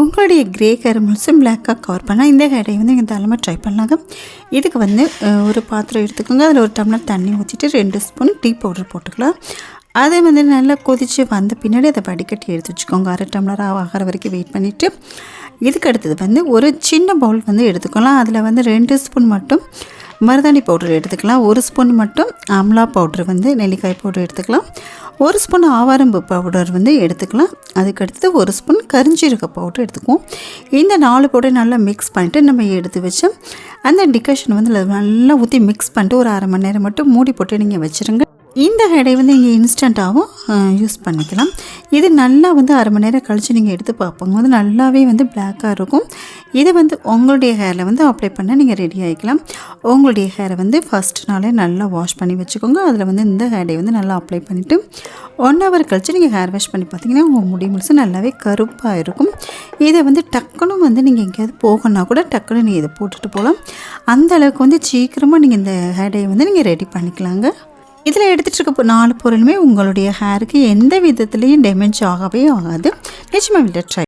உங்களுடைய grey hair முழுசும் பிளாக்காக கவர் பண்ணால் இந்த ஹேரை வந்து நீங்கள் தாராளமாக ட்ரை பண்ணலாங்க. இதுக்கு வந்து ஒரு பாத்திரம் எடுத்துக்கோங்க. அதில் ஒரு டம்ளர் தண்ணி ஊற்றிட்டு ரெண்டு ஸ்பூன் டீ பவுடர் போட்டுக்கலாம். அதை வந்து நல்லா கொதித்து வந்த பின்னாடி அதை வடிகட்டி எடுத்து வச்சுக்கோங்க. அரை டம்ளர் ஆகிற வரைக்கும் வெயிட் பண்ணிவிட்டு இதுக்கு அடுத்தது வந்து ஒரு சின்ன பவுல் வந்து எடுத்துக்கலாம். அதில் வந்து ரெண்டு ஸ்பூன் மட்டும் மருதாணி பவுடர் எடுத்துக்கலாம். ஒரு ஸ்பூன் மட்டும் ஆம்லா பவுட்ரு வந்து நெல்லிக்காய் பவுடர் எடுத்துக்கலாம். ஒரு ஸ்பூன் ஆவாரம்பு பவுடர் வந்து எடுத்துக்கலாம். அதுக்கடுத்து ஒரு ஸ்பூன் கரிஞ்சீரக பவுடர் எடுத்துக்குவோம். இந்த நாலு பவுடர் நல்லா மிக்ஸ் பண்ணிவிட்டு நம்ம எடுத்து வச்சு அந்த டிகஷன் வந்து நல்லா ஊற்றி மிக்ஸ் பண்ணிட்டு ஒரு அரை மணி நேரம் மட்டும் மூடி போட்டு நீங்கள் வச்சுருங்க. இந்த ஹெடை வந்து இங்கே இன்ஸ்டண்ட்டாகவும் யூஸ் பண்ணிக்கலாம். இது நல்லா வந்து அரை மணி நேரம் கழித்து நீங்கள் எடுத்து பார்ப்போங்க. வந்து நல்லாவே வந்து பிளாக்காக இருக்கும். இதை வந்து உங்களுடைய ஹேரில் வந்து அப்ளை பண்ண நீங்கள் ரெடி ஆகிக்கலாம் உங்களுடைய ஹேரை வந்து ஃபஸ்ட் நாளே நல்லா வாஷ் பண்ணி வச்சுக்கோங்க. அதில் வந்து இந்த ஹேடை வந்து நல்லா அப்ளை பண்ணிவிட்டு ஒன் ஹவர் கழித்து நீங்கள் ஹேர் வாஷ் பண்ணி பார்த்தீங்கன்னா உங்கள் முடி முழுசு நல்லாவே கருப்பாக இருக்கும். இதை வந்து டக்குன்னு வந்து நீங்கள் எங்கேயாவது போகணுன்னா கூட டக்குன்னு நீங்கள் இதை போட்டுட்டு போகலாம். அந்த அளவுக்கு வந்து சீக்கிரமாக நீங்கள் இந்த ஹேடையை வந்து நீங்கள் ரெடி பண்ணிக்கலாங்க. இதில் எடுத்துகிட்டு இருக்க நாலு பொருளுமே உங்களுடைய ஹேருக்கு எந்த விதத்துலேயும் டேமேஜ் ஆகவே ஆகாது. நிஜமாக வீட்டில் ட்ரை